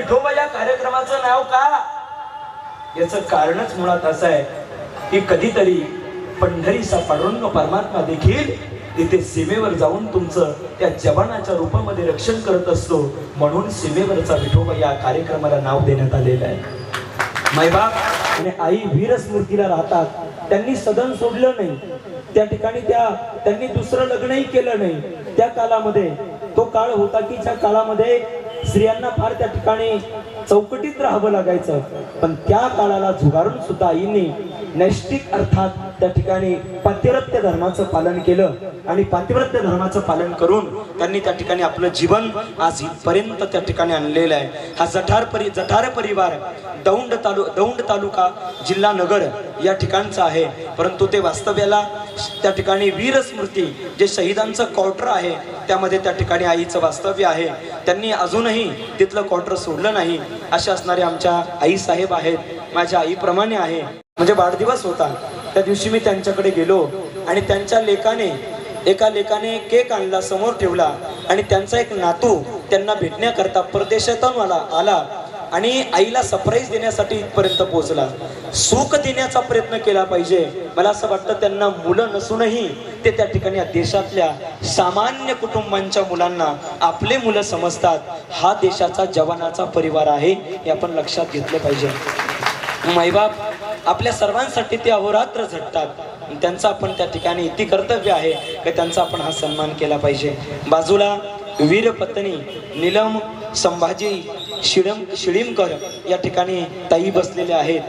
विठोबा या कार्यक्रमाचं नाव का? याचं कारणच मुळात असं आहे की कधीतरी पंढरीचा पांडुरंग परमात्मा देखील तिथे सीमेवर जाऊन तुमचं त्या जवानाच्या रूपामध्ये रक्षण करत असतो म्हणून सीमेवरचा विठोबा या कार्यक्रमाला नाव देण्यात आलेलं आहे. मायबाप आणि आई वीर स्मृतीला राहतात. त्यांनी सदन सोडलं नाही. त्या ठिकाणी त्या त्यांनी दुसरं लग्नही केलं नाही. त्या कालामध्ये तो काळ होता की ज्या काळामध्ये स्त्रियांना फार त्या ठिकाणी चौकटीत राहावं लागायचं. पण त्या काळाला झुगारून सुद्धा आईने नैष्टिक अर्थात त्या ठिकाणी पातिव्रत्य धर्माचं पालन केलं आणि पातिव्रत्य धर्माचं पालन करून त्यांनी त्या ठिकाणी आपलं जीवन आज इथपर्यंत त्या ठिकाणी आणलेलं आहे. हा जठार परि जठार परिवार दौंड तालु दौंड तालुका जिल्हा नगर या ठिकाणचा आहे. परंतु ते वास्तव्याला त्या ठिकाणी वीर स्मृती जे शहीदांचं क्वार्टर आहे त्यामध्ये त्या ठिकाणी आईचं वास्तव्य आहे. त्यांनी अजूनही तिथलं क्वार्टर सोडलं नाही. अशा असणारे आमच्या आई साहेब आहेत. माझ्या आईप्रमाणे आहे. म्हणजे वाढदिवस होता. त्या दिवशी मी त्यांच्याकडे गेलो आणि त्यांच्या लेखाने एका लेखाने केक आणला समोर ठेवला आणि त्यांचा एक नातू त्यांना भेटण्याकरता परदेशातून आला आला आणि आईला सरप्राईज देण्यासाठी इथपर्यंत पोहोचला. सुख देण्याचा प्रयत्न केला पाहिजे. मला असं वाटतं त्यांना मुलं नसूनही ते त्या ठिकाणी देशातल्या सामान्य कुटुंबांच्या मुलांना आपले मुलं समजतात. हा देशाचा जवानाचा परिवार आहे हे आपण लक्षात घेतलं पाहिजे. माईबाप आपल्या सर्वांसाठी ते अहोरात्र झटतात. त्यांचं आपण त्या ठिकाणी इति कर्तव्य आहे की त्यांचा आपण हा सन्मान केला पाहिजे. बाजूला वीरपत्नी नीलम संभाजी शिडम शिडीमकर या ठिकाणी ताई बसलेल्या आहेत.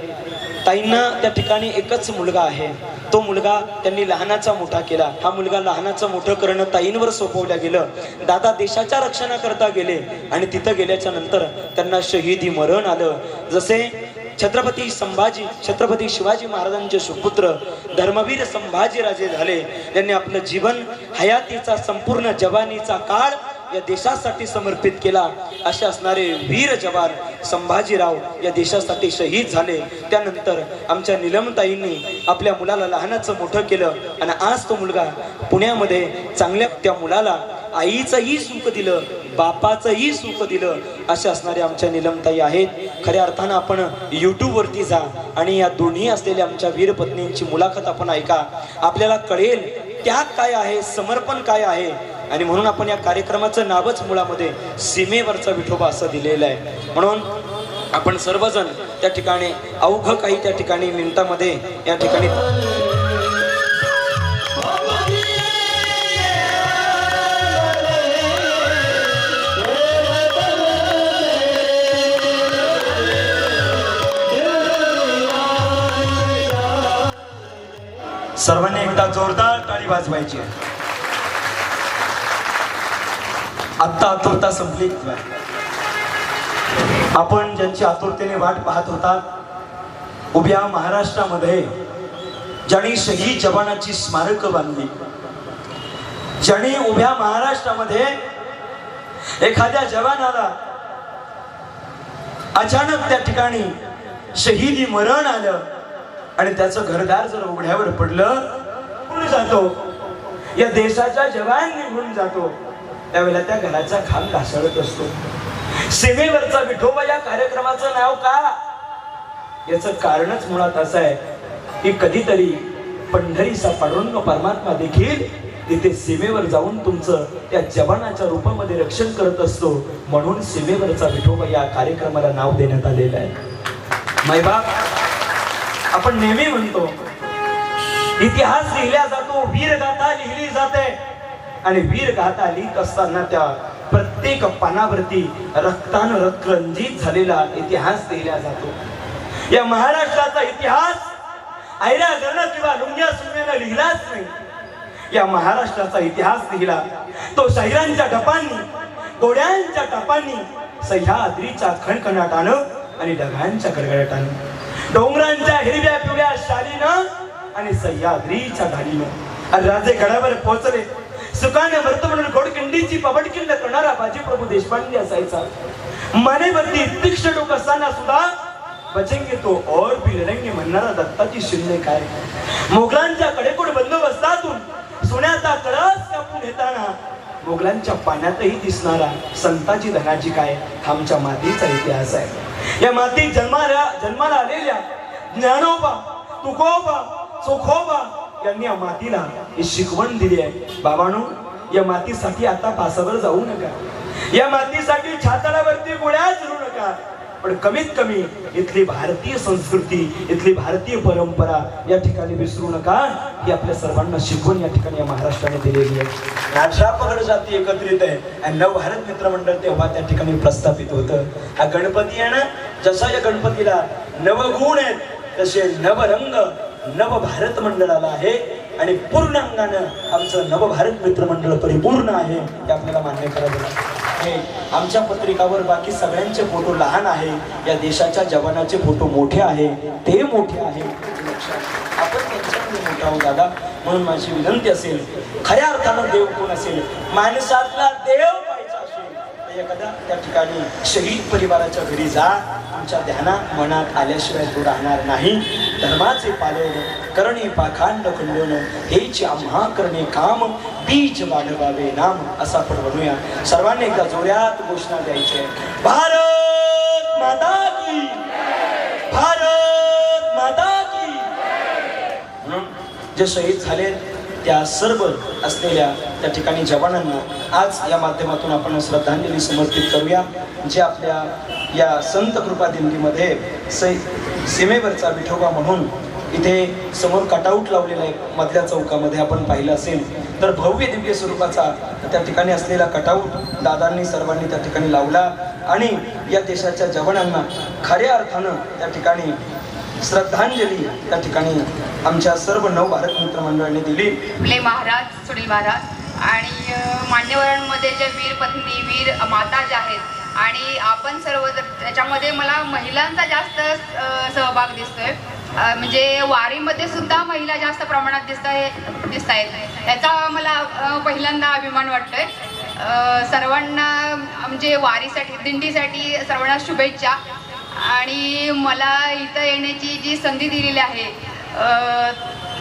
ताईंना त्या ठिकाणी एकच मुलगा आहे. तो मुलगा त्यांनी लहानाचा मोठा केला. हा मुलगा लहानाचं मोठं करणं ताईंवर सोपवलं गेलं. दादा देशाच्या रक्षणाकरता गेले आणि तिथं गेल्याच्यानंतर त्यांना शहीदी मरण आलं. जसे छत्रपती संभाजी छत्रपती शिवाजी महाराजांचे सुपुत्र धर्मवीर संभाजीराजे झाले. त्यांनी आपलं जीवन हयातीचा संपूर्ण जवानीचा काळ या देशासाठी समर्पित केला. असे असणारे वीर जवान संभाजीराव या देशासाठी शहीद झाले. त्यानंतर आमच्या निलमताईंनी आपल्या मुलाला लहानाचं मोठं केलं आणि आज तो मुलगा पुण्यामध्ये चांगल्या त्या मुलाला आईचंही सुख दिलं. बापाचंही सुख दिलं. असे असणारे आमच्या निलमताई आहेत. खऱ्या अर्थानं आपण यूट्यूबवरती जा आणि या दोन्ही असलेल्या आमच्या वीरपत्नींची मुलाखत आपण ऐका. आपल्याला कळेल त्याग काय आहे समर्पण काय आहे. आणि म्हणून आपण या कार्यक्रमाचं नावच मुळामध्ये सीमेवरचा विठोबा असं दिलेलं आहे. म्हणून आपण सर्वजण त्या ठिकाणी अवघ काही त्या ठिकाणी मिनिटामध्ये या ठिकाणी सर्वांनी एकदा जोरदार टाळी वाजवायची आत्ता आतुरता संपली. आपण ज्यांची आतुरतेने वाट पाहत होता उभ्या महाराष्ट्रामध्ये ज्यांनी शहीद जवानाची स्मारक बांधली ज्यांनी उभ्या महाराष्ट्रामध्ये एखाद्या जवानाला अचानक त्या ठिकाणी शहीदी मरण आलं आणि त्याचं घरदार जर उघड्यावर पडलं निघून जातो. या देशाचा जवान निघून जातो. त्यावेळेला त्या घराचा खांब घासळत असतो. सीमेवरचा विठोबा या कार्यक्रमाचं नाव का? याचं कारणच मुळात असं आहे की कधीतरी पंढरीचा पांडुरंग परमात्मा देखील तिथे सीमेवर जाऊन तुमचं त्या जवानाच्या रूपामध्ये रक्षण करत असतो. म्हणून सीमेवरचा विठोबा या कार्यक्रमाला नाव देण्यात आलेलं आहे. मैबाप आपण नेहमी म्हणतो इतिहास लिहिला जातो वीरगाथा लिहिली जाते. आणि वीरगाथा लिहित असताना त्या प्रत्येक पानावरती रक्तान रक्तरंजित झालेला इतिहास लिहिला जातो. या महाराष्ट्राचा इतिहास आयऱ्या गरण किंवा लुंग्या सुंग्यानं लिहिलाच नाही. या महाराष्ट्राचा इतिहास लिहिला तो शाहिरांच्या टपांनी घोड्यांच्या टपांनी सह्याद्रीच्या खणखणाटानं आणि ढगांच्या गडगडाटानं. डोंगरांच्या हिरव्या पिवळ्या शालीनं आणि सह्याद्रीच्या ढालीनं आणि राजे गडावर पोहोचले. सुकाने भरतो म्हणून घोडकिंडीची पबडकिंड करणारा बाजीप्रभू देशपांडे असायचा. मानेवरती तीक्ष्ण डोक असताना सुद्धा बचेंगे तो और भी लढेंगे म्हणणारा दत्ताची शिंदे काय? मोगलांच्या कडेकोड बंदोबस्तातून सोन्याचा कळस कापून येताना मोगलांच्या पाण्यातही दिसणारा संताची धनाजी काय? आमच्या मातीचा इतिहास आहे. या मातीत जन्माला जन्माला आलेल्या ज्ञानोबा तुकोबा चोखोबा यांनी या मातीला ही शिकवण दिली आहे. बाबांनो या मातीसाठी आता पासावर जाऊ नका. या मातीसाठी छाताडावरती गोळ्या धरू नका. पण कमीत कमी इथली भारतीय संस्कृती इथली भारतीय परंपरा या ठिकाणी विसरू नका ही आपल्या सर्वांना शिकवण या ठिकाणी या महाराष्ट्राने दिलेली आहे. राष्ट्रापगड जाती एकत्रित आहे आणि नव भारत मित्र मंडळ तेव्हा त्या ठिकाणी प्रस्थापित होतं. हा गणपती आहे ना जसा या गणपतीला नवगुण आहेत तसे नवरंग नव भारत मंडळाला आहे आणि पूर्ण अंगानं आमचं नवभारत मित्र मंडळ परिपूर्ण आहे हे आपल्याला मान्य करावं लागतं. हे आमच्या पत्रिकावर बाकी सगळ्यांचे फोटो लहान आहे. या देशाच्या जवानाचे फोटो मोठे आहे. ते मोठे आहे. आपण त्यांच्यामध्ये मोठा आहोत दादा. म्हणून माझी विनंती असेल खऱ्या अर्थानं देव कोण असेल? माणसातला देव एखादा त्या ठिकाणी शहीद परिवाराच्या घरी जा. तुमच्या ध्यानात मनात आल्याशिवाय तो राहणार नाही. धर्माचे पालन करणे पाखांड खंडन. हेच आम्हा करणे काम बीज वाढवावे नाम असा आपण म्हणूया. सर्वांनी एकदा जोऱ्यात घोषणा द्यायची आहे. भारत माता की भारत माता की म्हणून जे शहीद झाले त्या सर्व असलेल्या त्या ठिकाणी जवानांना आज या माध्यमातून आपण श्रद्धांजली समर्पित करूया जे आपल्या या संत कृपा दिंडीमध्ये सै सीमेवरचा विठोबा म्हणून इथे समोर कटआउट लावलेला आहे मधल्या चौकामध्ये आपण पाहिलं असेल. तर भव्य दिव्य स्वरूपाचा त्या ठिकाणी असलेला कटआउट दादांनी सर्वांनी त्या ठिकाणी लावला आणि या देशाच्या जवानांना खऱ्या अर्थानं त्या ठिकाणी श्रद्धांजली त्या ठिकाणी आमच्या सर्व नव भारत दिली. आपले महाराज सुनील महाराज आणि मान्यवरांमध्ये जे वीर पत्नी वीर माता ज्या आहेत आणि आपण सर्व त्याच्यामध्ये मला महिलांचा जास्त सहभाग दिसतोय. म्हणजे वारीमध्ये सुद्धा महिला जास्त प्रमाणात दिसत आहे दिसत आहेत याचा मला पहिल्यांदा अभिमान वाटतोय. सर्वांना म्हणजे वारीसाठी दिंडीसाठी सर्वांना शुभेच्छा. आणि मला इथं येण्याची जी संधी दिलेली आहे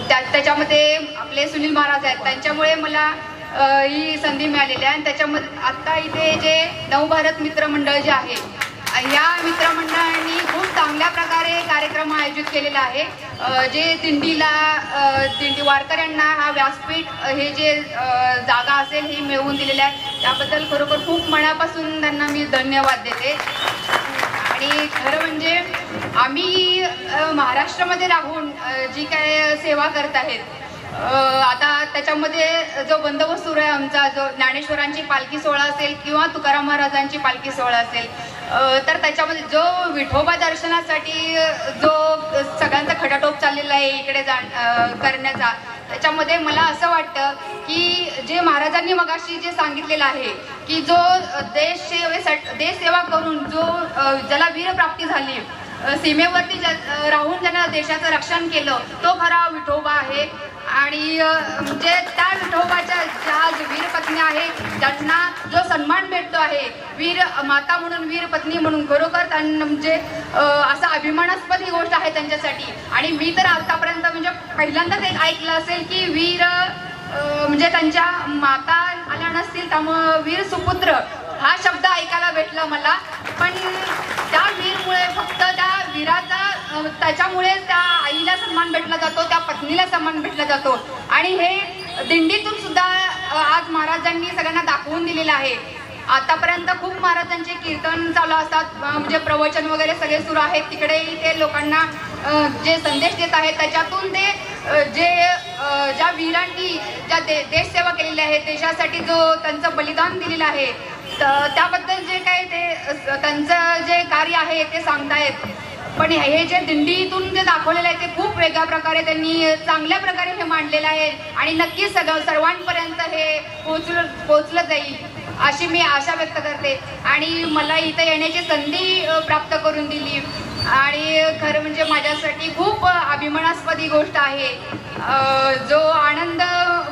त्या त्याच्यामध्ये आपले सुनील महाराज आहेत. त्यांच्यामुळे मला ही संधी मिळालेली आहे. आणि त्याच्यामध्ये आत्ता इथे जे नवभारत मित्र मंडळ जे आहे या मित्रमंडळांनी खूप चांगल्या प्रकारे कार्यक्रम आयोजित केलेला आहे. जे दिंडीला दिंडी वारकऱ्यांना हा व्यासपीठ हे जे जागा असेल हे मिळवून दिलेले आहे. त्याबद्दल खरोखर खूप मनापासून त्यांना मी धन्यवाद देते. आणि खरं म्हणजे आम्ही महाराष्ट्रामध्ये राहून जी काय सेवा करत आहेत आता त्याच्यामध्ये जो बंदोबस्त सुरू आहे आमचा जो ज्ञानेश्वरांची पालखी सोहळा असेल किंवा तुकाराम महाराजांची पालखी सोहळा असेल तर त्याच्यामध्ये जो विठोबा दर्शनासाठी जो सगळ्यांचा खटाटोप चाललेला आहे इकडे जा करण्याचा त्याच्यामध्ये मला असं वाटतं की जे महाराजांनी मगाशी जे सांगितलेलं आहे की जो देश सेवेसाठी देश सेवा करून जो ज्याला वीरप्राप्ती झाली सीमेवरती ज्या राहून ज्यांना देशाचं रक्षण केलं तो खरा विठोबा आहे. आणि म्हणजे त्या विठोबाच्या ज्या जो वीरपत्नी आहे त्यांना जो सन्मान भेटतो आहे वीर माता म्हणून वीर पत्नी म्हणून खरोखर त्यांना म्हणजे असा अभिमानास्पद ही गोष्ट आहे त्यांच्यासाठी. आणि मी तर आतापर्यंत म्हणजे पहिल्यांदाच एक ऐकलं असेल की वीर म्हणजे त्यांच्या माता आल्या नसतील त्यामुळं वीर सुपुत्र हा शब्द ऐकायला भेटला मला. पण त्या वीरमुळे फक्त त्या वीराचा त्याच्यामुळे त्या आईला सन्मान भेटला जातो त्या पत्नीला सन्मान भेटला जातो. आणि हे दिंडीतून सुद्धा आज महाराजांनी सगळ्यांना दाखवून दिलेलं आहे. आतापर्यंत खूप महाराजांचे कीर्तन चालू असतात म्हणजे प्रवचन वगैरे सगळे सुरू आहेत. तिकडेही ते लोकांना जे संदेश देत आहेत त्याच्यातून ते जे ज्या वीरांनी ज्या दे देशसेवा केलेली आहे देशासाठी जो त्यांचं बलिदान दिलेलं आहे तर त्याबद्दल जे काही ते त्यांचं जे कार्य आहे ते सांगतायत. पण हे जे दिंडीतून जे दाखवलेलं आहे ते खूप वेगळ्या प्रकारे त्यांनी चांगल्या प्रकारे हे मांडलेलं आहे. आणि नक्कीच सगळं सर्वांपर्यंत हे पोचलं पोचलं जाईल अशी मी आशा व्यक्त करते. आणि मला इथं येण्याची संधी प्राप्त करून दिली. आणि खरं म्हणजे माझ्यासाठी खूप अभिमानास्पदी गोष्ट आहे. जो आनंद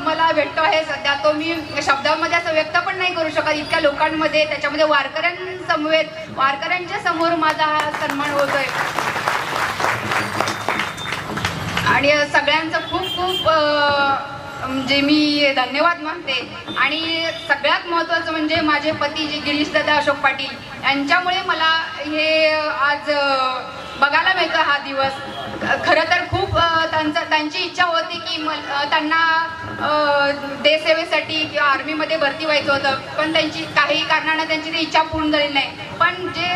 मला भेटतो आहे सध्या तो मी शब्दामध्ये असं व्यक्त पण नाही करू शकत. इतक्या लोकांमध्ये त्याच्यामध्ये वारकऱ्यांसमवेत वारकऱ्यांच्या समोर माझा हा सन्मान होतोय. आणि सगळ्यांचं खूप खूप म्हणजे मी धन्यवाद मानते. आणि सगळ्यात महत्त्वाचं म्हणजे माझे पती जे गिरीश दादा अशोक पाटील यांच्यामुळे मला हे आज बघायला मिळतं हा दिवस. खरं तर खूप त्यांचं त्यांची इच्छा होती की म त्यांना देशसेवेसाठी किंवा आर्मीमध्ये भरती व्हायचं होतं. पण त्यांची काही कारणानं त्यांची ती इच्छा पूर्ण झाली नाही. पण जे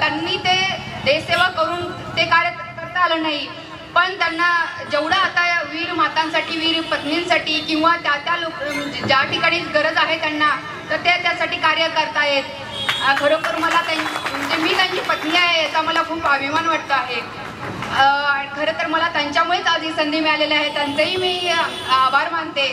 त्यांनी ते देशसेवा करून ते कार्य करता आलं नाही. पण त्यांना जेवढं आता या वीर मातांसाठी वीर पत्नींसाठी किंवा त्या त्या लोक म्हणजे ज्या ठिकाणी गरज आहे त्यांना तर ते त्यासाठी कार्य करतायत. खरोखर मला त्यां म्हणजे मी त्यांची पत्नी आहे याचा मला खूप अभिमान वाटतो आहे. खरं तर मला त्यांच्यामुळेच आज ही संधी मिळालेली आहे. त्यांचंही मी आभार मानते.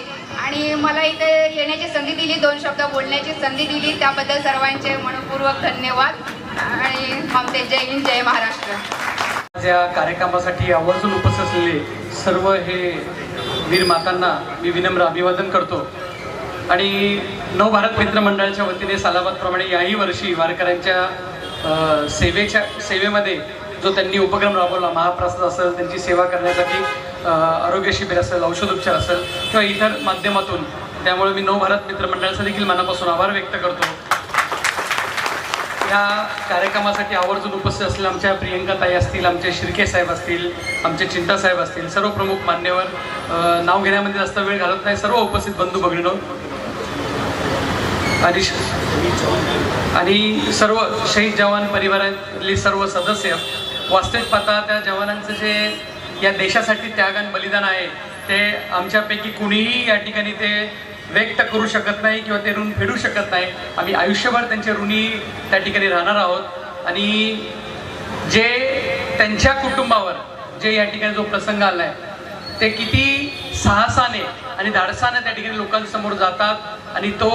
आणि मला इथे येण्याची संधी दिली दोन शब्द बोलण्याची संधी दिली. त्याबद्दल सर्वांचे मनपूर्वक धन्यवाद. आणि थांबते जय हिंद जय महाराष्ट्र. या कार्यक्रमासाठी आवर्जून उपस्थित असलेले सर्व हे वीर मातांना मी विनम्र अभिवादन करतो. आणि नवभारत मित्र मंडळाच्या वतीने सालाबादप्रमाणे याही वर्षी वारकऱ्यांच्या सेवेच्या सेवेमध्ये जो त्यांनी उपक्रम राबवला महाप्रसाद असेल त्यांची सेवा करण्यासाठी आरोग्य शिबिर असेल औषधोपचार असेल किंवा इतर माध्यमातून त्यामुळे मी नवभारत मित्रमंडळाचा देखील मनापासून आभार व्यक्त करतो. या कार्यक्रमासाठी आवर्जून उपस्थित असलेल्या आमच्या प्रियंका ताई असतील आमचे शिर्के साहेब असतील आमचे चिंता साहेब असतील सर्व प्रमुख मान्यवर नाव घेण्यामध्ये जास्त वेळ घालत नाही सर्व उपस्थित बंधू भगिनीनो. आणि आणि सर्व शहीद जवान परिवारातली सर्व सदस्य वास्तविक पाहता त्या जवानांचं जे या देशासाठी त्याग आणि बलिदान आहे ते आमच्यापैकी कुणीही या ठिकाणी ते व्यक्त करू शकत नाही किंवा ते ऋण फेडू शकत नाही. आम्ही आयुष्यभर त्यांचे ऋणी त्या ठिकाणी राहणार आहोत. आणि जे त्यांच्या कुटुंबावर जे या ठिकाणी जो प्रसंग आला आहे ते किती साहसाने आणि धाडसाने त्या ठिकाणी लोकांसमोर जातात आणि तो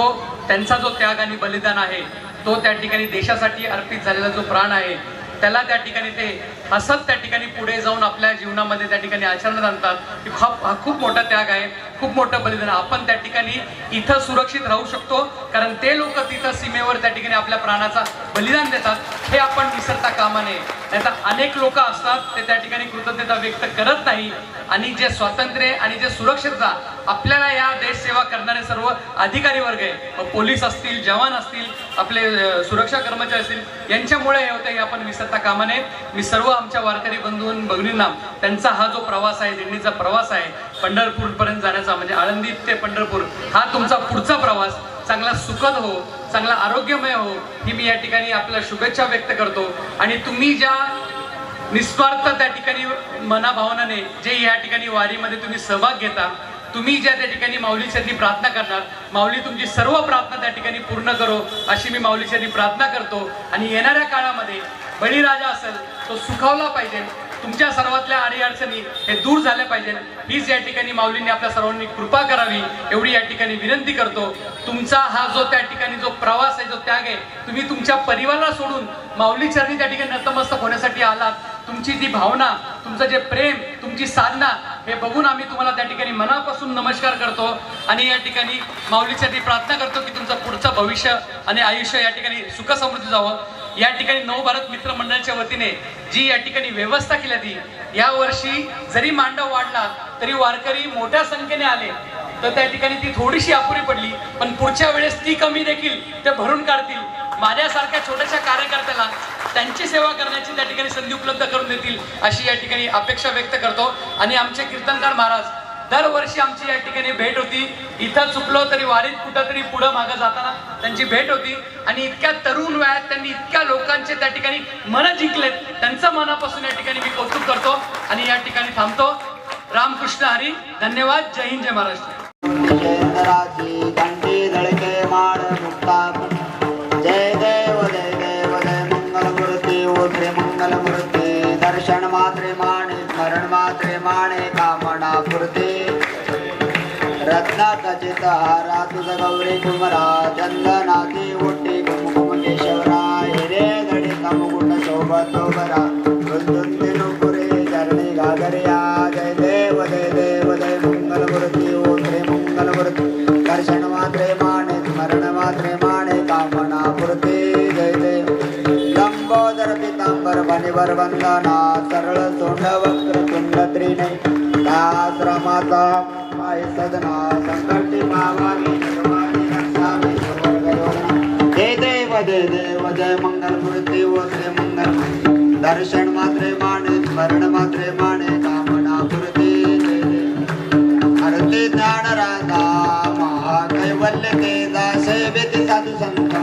त्यांचा जो त्याग आणि बलिदान आहे तो त्या ठिकाणी देशासाठी अर्पित झालेला जो प्राण आहे त्याला त्या ठिकाणी ते असत त्या ठिकाणी पुढे जाऊन आपल्या जीवनामध्ये त्या ठिकाणी आचरणात आणतात. की खूप हा खूप मोठा त्याग आहे. खूप मोठं बलिदान आहे. आपण त्या ठिकाणी इथं सुरक्षित राहू शकतो. कारण ते लोक तिथं सीमेवर त्या ठिकाणी आपल्या प्राणाचा बलिदान देतात. हे आपण विसरता कामा नये. नाहीतर अनेक लोक असतात ते त्या ठिकाणी कृतज्ञता व्यक्त करत नाही. आणि जे स्वातंत्र्य आणि जे सुरक्षितता आपल्याला या देशसेवा करणारे सर्व अधिकारी वर्ग आहे. पोलीस असतील जवान असतील आपले सुरक्षा कर्मचारी असतील यांच्यामुळे हे होतं हे आपण विसरता कामा नये. मी सर्व आमच्या वारकरी बंधू भगिनींना त्यांचा हा जो प्रवास आहे दिंडीचा प्रवास आहे पंढरपूरपर्यंत जाण्याचा म्हणजे आळंदी ते पंढरपूर हा तुमचा पुढचा प्रवास. चांगला सुखद हो चांगला आरोग्यमय हो ही मी या ठिकाणी आपल्या शुभेच्छा व्यक्त करतो. आणि तुम्ही ज्या निस्वार्थ त्या ठिकाणी मनाभावनाने जे या ठिकाणी वारीमध्ये तुम्ही सहभाग घेता तुम्ही ज्या त्या ठिकाणी माऊलीसाठी प्रार्थना करणार माऊली तुमची सर्व प्रार्थना त्या ठिकाणी पूर्ण करो अशी मी माऊलीसाठी प्रार्थना करतो. आणि येणाऱ्या काळामध्ये बळीराजा असेल तो सुखावला पाहिजे. तुमच्या सर्वातल्या अडीअडचणी हे दूर झाल्या पाहिजेत हीच या ठिकाणी माऊलींनी आपल्या सर्वांनी कृपा करावी एवढी या ठिकाणी विनंती करतो. तुमचा हा जो त्या ठिकाणी जो प्रवास आहे जो त्याग आहे तुम्ही तुमच्या परिवाराला सोडून माऊली चरणी त्या ठिकाणी नतमस्तक होण्यासाठी आलात. तुमची जी भावना तुमचं जे प्रेम तुमची साधना हे बघून आम्ही तुम्हाला त्या ठिकाणी मनापासून नमस्कार करतो आणि या ठिकाणी माऊलीसाठी प्रार्थना करतो की तुमचं पुढचं भविष्य आणि आयुष्य या ठिकाणी सुखसमृद्धी जावं. या ठिकाणी नवभारत मित्र मंडळाच्या वतीने जी या ठिकाणी व्यवस्था केली ती या वर्षी जरी मांडव वाढला तरी वारकरी मोठ्या संख्येने आले तर त्या ठिकाणी ती थोडीशी अपुरी पडली पण पुढच्या वेळेस ती कमी देखील ते भरून काढतील. माझ्यासारख्या छोट्याशा कार्यकर्त्याला त्यांची सेवा करण्याची त्या ठिकाणी संधी उपलब्ध करून देतील अशी या ठिकाणी अपेक्षा व्यक्त करतो. आणि आमचे कीर्तनकार महाराज दरवर्षी आमची या ठिकाणी भेट होती. इथं चुकलो तरी वारीत कुठंतरी पुढं मागं जाताना त्यांची भेट होती. आणि इतक्या तरुण वयात त्यांनी इतक्या लोकांचे त्या ठिकाणी मन जिंकलेत. त्यांचं मनापासून या ठिकाणी मी कौतुक करतो आणि या ठिकाणी थांबतो. रामकृष्ण हरी धन्यवाद. जय हिंद जय महाराष्ट्र. रत्नाचा तहारा तुझ गौरी कुमरा चंदनाची ओटी कुमकुम केशवरा हिरे धडी मुकुट सोबत बरा वृंदुंदी नुपुरे चरणी घागरिया जय देव जय देव जय मंगल मूर्ती ओत्रे मंगल मूर्ती दर्शन मात्रे माने स्मरण मात्रे माने कामना पुरते जय देव. लंबोदर पितांबर फणीवर वंदना सरळ तोंड वक्र तुंड त्रिने दाश्रमाचा सदना संकटी पावावी सर्वांनी रक्षावी सर्वगयोजना जय देव जय देव जय मंगल मूर्ती व मंगल दर्शन मात्रे माने स्मरण मात्रे माने कामना पूर्ती जय देव आरती ज्ञान राधा महाकैवल्य ते दासे वेती साधू संत।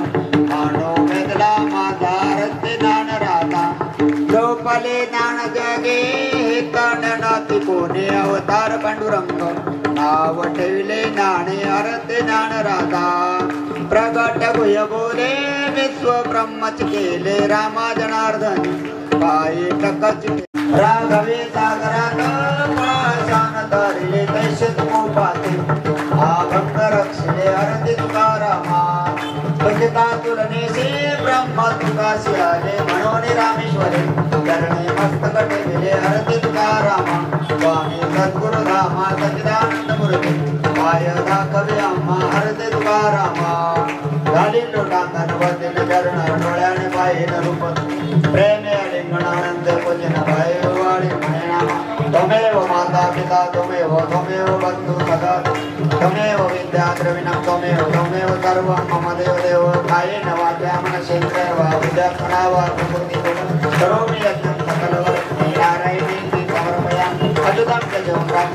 मानो वेदला माझा आरती ज्ञान राधा। लोपले ज्ञान जगे हे कांडनाती कोणे अवतार पांडुरंग। नाव ठेवले ज्ञाने आरती ज्ञान राधा प्रगट गुय बोले विश्व ब्रह्मच केले रामा जनार्दन. पायी टकच राघवे सागरात पाषाण धरले तैसे पाते. अभंग रक्षले अरती तुकारामा भजता तुलनेसे ब्रह्म तुकासी आले म्हणून रामेश्वरे करणे मस्तक ठेवले अरती तुकारामा स्वामी सद्गुरु धामा सचिदानंद मुरली. पाय दाखवे अम्मा अरती तुकारामा झाली लोटांगण वचन चरण डोळ्याने पाहिन रूप. प्रेमे लिंगणानंद पूजन भय वाळी म्हणे नामा. त्वमेव माता पिता त्वमेव त्वमेव बंधू सदा. त्वमेव विद्या द्रविणं त्वमेव त्वमेव सर्वं मम देव देव. कायेन वाचा मनसेन्द्रिय वा विद्यात्मना वा प्रकृती करोमि यज्ञं सकलवर्त्मे Jebak ke Jonggrang